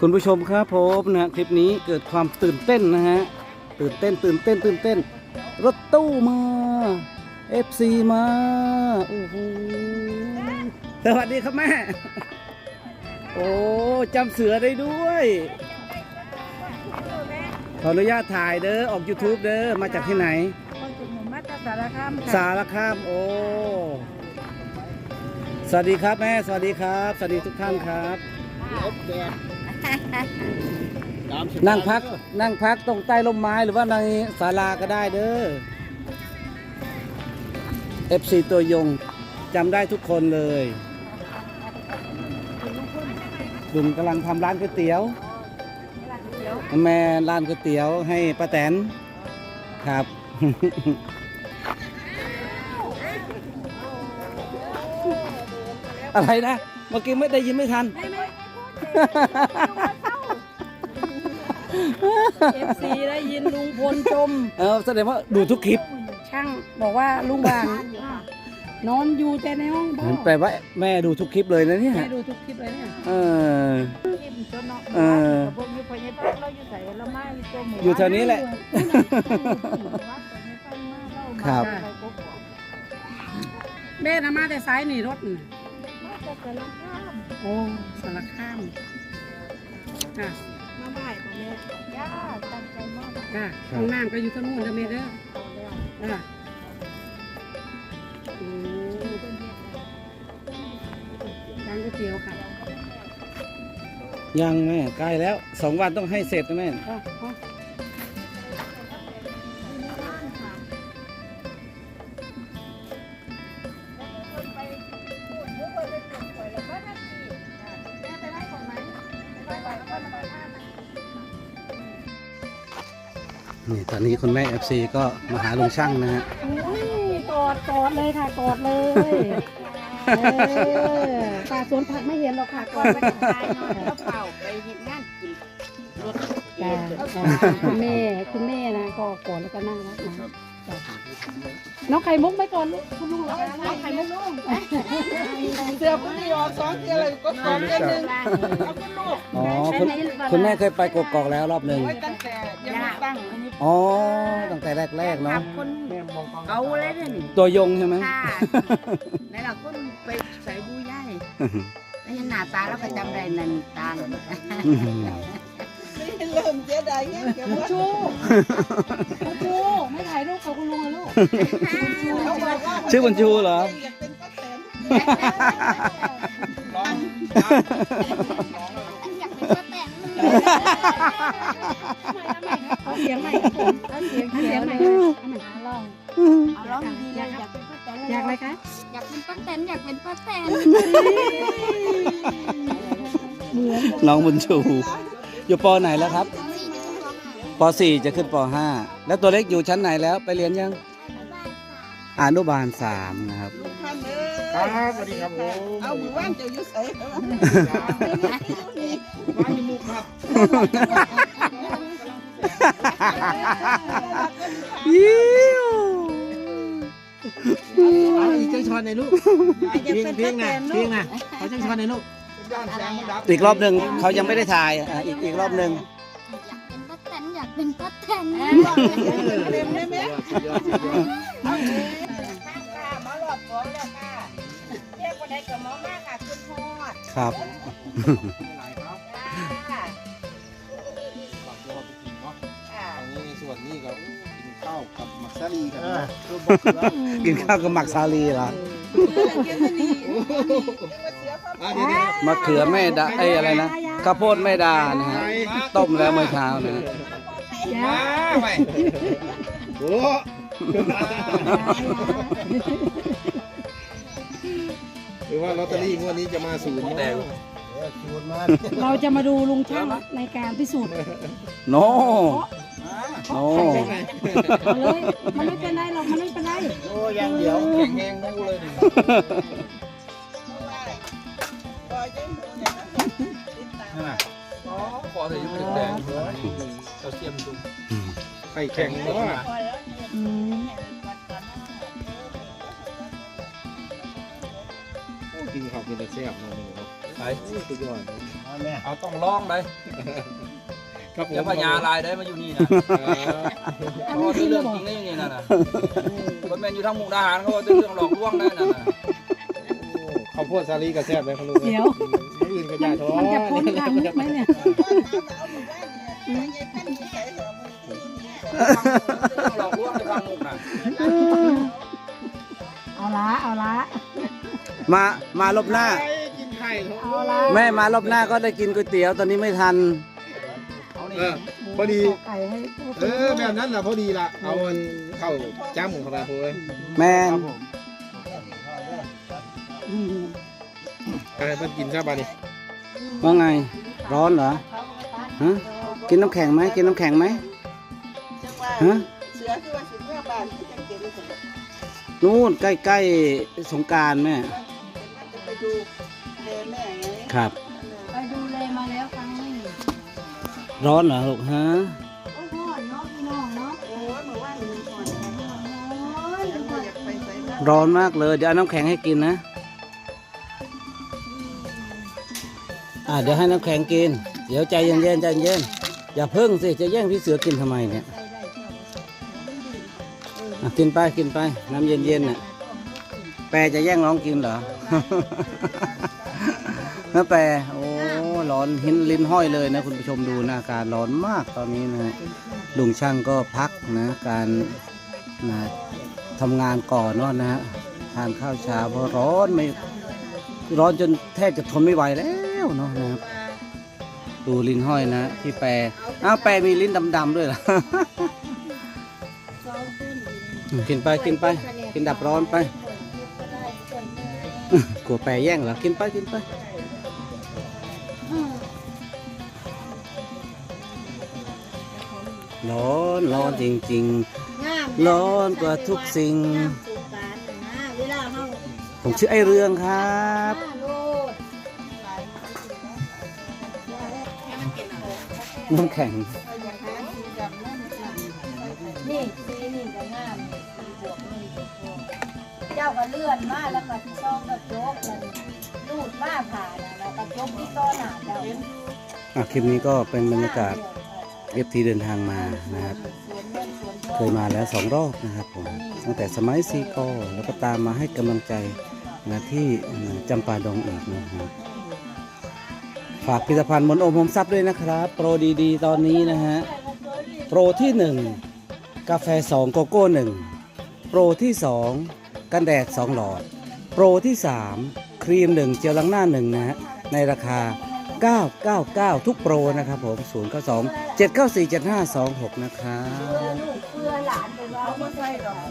คุณผู้ชมครับผมนะฮะคลิปนี้เกิดความตื่นเต้นนะฮะตื่นเต้นตื่นเต้นตื่นเต้น รถตู้มา FC มาโอ้โหสวัสดีครับแม่ โอ้จำเสือได้ด้วยขออนุญาตถ่ายเด้อออก YouTube เด้อมาจากที่ไหนคนจุดหมุนมาจากสารคามสารคามโอ้สวัสดีครับแม่สวัสดีครับ สวัสดีทุกท่านครับ นั่งพักนั่งพักตรงใต้ร่มไม้หรือว่าในศาลาก็ได้เด้อ FC ตัวยงจำได้ทุกคนเลยลุงกำลังทำร้านก๋วยเตี๋ยว แม่ร้านก๋วยเตี๋ยวให้ป้าแตนครับอะไรนะ เมื่อกี้ไม่ได้ยินไม่ทัน เอฟซีได้ยินลุงพลชมเออแสดงว่าดูทุกคลิปช่างบอกว่าลุงบางนอนอยู่แต่ในห้องพ่อแปลว่าแม่ดูทุกคลิปเลยนะเนี่ยแม่ดูทุกคลิปเลยเนี่ยเออคลิปจนเนาะเออพวกอยู่พญาพักเราอยู่ใส่ละไม้ตัวหมูอยู่แถวนี้แหละ ครับ แม่นะมาแต่ซ้ายหนีรถน่ะโอ้สารคามค่ะมาบ่ายของแม่ย่าตั้งใจมากค่ะห้องน้ำก็อยู่ทางนู้นเด้อแม่เด้อเอาแล้วอะโอ้ร้านก๋วยเตี๋ยวค่ะยังแม่ใกล้แล้วสองวันต้องให้เสร็จนะแม่อ๋ นี่ตอนนี้คุณแม่ FC ก็มาหาลุงช่างนะฮะอุ้ยกอดกอดเลยค่ะกอดเลยเออป่าสวนผักไม่เห็นหรอกค่ะกอดไปไว้ทำงานนอนแล้วเปล่าไปเห็นงานกินรถจ้าจ้าคุณแม่คุณแม่นะก็กอดแล้วก็นั่งรักนะจ้ะน้องไข่มุกไม่ก่อนลูกคุณลุงเหรอคะน้องไข่มุกลูกเสื้อผู้ที่ออกสองเสื้อเลยก็สองเสื้อหนึ่งเอาคุณลูกอ๋อคุณคุณแม่เคยไปกกอกแล้วรอบหนึ่งไว้ตั้งแต่ ยังไม่ตั้งอันนี้อ๋อตั้งแต่แรกๆเนาะคนเกาเลยเนี่ยตัวยงใช่ไหม ค่ะในหลักคนไปใส่บูย่ายแล้วเห็นหน้าตาแล้วก็จำได้นั่นตาอื้อหือเริ่มเสียดายเงี้ยเดี๋ยวคุณชูคุณชูไม่ถ่ายรูปกับคุณลุงเลยลูกเขาบอกว่าชื่อบุญชูเหรอ อยากเป็นป้าแตนร้อง อยากเป็นป้าแตน แตนเหมือนน้องบุญชู อยู่ปไหนแล้วครับป .4 จะขึ้นป .5 แล้วตัวเล็กอยู่ชั้นไหนแล้วไปเรียนยังอนุบาลสามนะครับท่านเอ้ครับสวัสดีครับผมเอาหมู่บ้านเจ้าอยู่ใส่บ้านมีมุกครับยิ้ว เอาอีกจังชอนในอยลูกเพียงเพียงนะเพียงนะเอาจังชอนในอยลูกย่านแสงมันดับอีกรอบหนึ่งเขายังไม่ได้ถ่ายอะอีกอีกรอบหนึ่งอยากเป็นป้าแตนอยากเป็นป้าแตนเต็มได้ไหมสุดยอดสุดยอดเอาเลยข้างค่ะมาหลอดของแล้วค่ะเรียกว่าได้กับหมอมากค่ะคุณทอดครับาวกับมักซาลีกันนะกินข้าวกับหมักซาลีเหรอเกียรตินีเรียกว่าเสือพ่ออะเดี๋ยวเดี๋ยวมะเขือแม่ดาไอ้ยอะไรนะข้าวโพดแม่ดานะฮะต้มแล้วเมื่อเช้านะฮะมาไปโอ้หรือว่าลอตเตอรี่งวดนี้จะมาศูนย์แดงศูนย์มาเราจะมาดูลุงช่างในการพิสูจน์โน โนเอาเลยมันไม่เป็นไรหรอกมันไม่เป็นไรโอ้ยังเดี๋ยวแข็งแรงงูเลยดิบอยเจ้าหนูเนี่ยติดตามอ๋อขอเถอะยังไม่แดงเราเสียมจุ่มไข่แข็งเนะอแล้วอืมกินข้าวกินแต่แซ่บเนาะนี่เนาะไปสุดยอดเอาต้องลองเลย ครับผมอย่าพญาลายได้มาอยู่นี่นะเพราะว่าเรื่องจริงได้อยู่นี่นะนะคนแม่นอยู่ทางมุกดาหารเขาว่าเรื่องหลอกลวงได้นะนะข้าวโพดสาลีกับแซ่บไหมคุณลุงเดี๋ยว มื้ออื่นก็ยาท้อมันจะพ้นทางมุกไหมเนี่ย เรื่องหลอกลวงในทางมุกนะเอาละเอาละมามารอบหน้า กินไข่ท้อเอาละแม่มารอบหน้าก็ได้กินก๋วยเตี๋ยวตอนนี้ไม่ทัน เอานี่เออพอดีไก่ให้พูดเออแบบนั้นแหละพอดีละเอามันเข้าจ้ำของเราโอ้ยแม่นอืมอะไรเพิ่นกินซะบานี่ว่าไง ร้อนเหรอฮะกินน้ำแข็งไหมกินน้ำแข็งไหมจังว่าฮะเสือคือว่าสิเมื่อบ้านที่จังเก็บไว้สำหรับนู่นใกล้ๆสงกรารแม่มันจะไปดูแลแม่ไงครับ ร้อนเหรอลูกฮะโอ้โหเนาะพี่น้องเนาะโอ้ยเมื่อวานนี้ก่อนยังบ่อยากไปใส่บ้านร้อนมากเลย เดี๋ยวเอาน้ำแข็งให้กินนะ อ่าเดี๋ยวให้น้ำแข็งกิน เดี๋ยวใจเย็นๆใจเย็นอย่าเพิ่งสิจะแย่งพี่เสือกินทำไมเนี่ยอะกินไปกินไปน้ำเย็นๆน่ะแปรจะแย่งน้องกินเหรอ น้าแปรโอ้ ร้อนหินลิ้นห้อยเลยนะคุณผู้ชมดูนะอากาศร้อนมากตอนนี้นะฮะลุงช่างก็พักนะการนะทำงานก่อนเนาะนะฮะทานข้าวเช้าเพราะร้อนไม่ร้อนจนแทบจะทนไม่ไหวแล้วเนาะนะครับดูลิ้นห้อยนะพี่แปรอ้าวแปรมีลิ้นดำๆด้วยเหรอกินไปกินไป กินดับร้อนไปกลัวแปรแย่งเหรอกินไปกินไป ร้อนร้อนจริง งามๆร้อนกว่าทุกสิ่ง งามสุการนะเวลาเฮาผมชื่อไอเรืองครับหน้าโลดน้ำแข็ง นี่สีนี่ก็งามนี่สีบวกนี่ก็พอเจ้าก็เลื่อนมาแล้วก็ที่ซองกระจกนั่นลูดมาผ่าน่ะแล้วกระจกที่ต้อหน้าเจ้า อะคลิปนี้ก็เป็นบรรยากาศ เอฟทีเดินทางมานะครับ เคยมาแล้วสองรอบนะครับผมตั้งแต่สมัยซีกอแล้วก็ตามมาให้กำลังใจนะที่จำปาดงอีกนะครับฝากผลิตภัณฑ์มนต์โอมโฮมซับด้วยนะครับ โปรดีๆ ตอนนี้นะฮะ โปรที่ 1 กาแฟ 2 โกโก้ 1 โปรที่ 2 กันแดด 2 หลอด โปรที่ 3 ครีม 1 เจลล้างหน้า 1 นะฮะ ในราคา 999 ทุกโปรนะครับผม 092 794 7526 นะครับ เพื่อลูกเพื่อหลานไปว่าไม่ใช่หรอก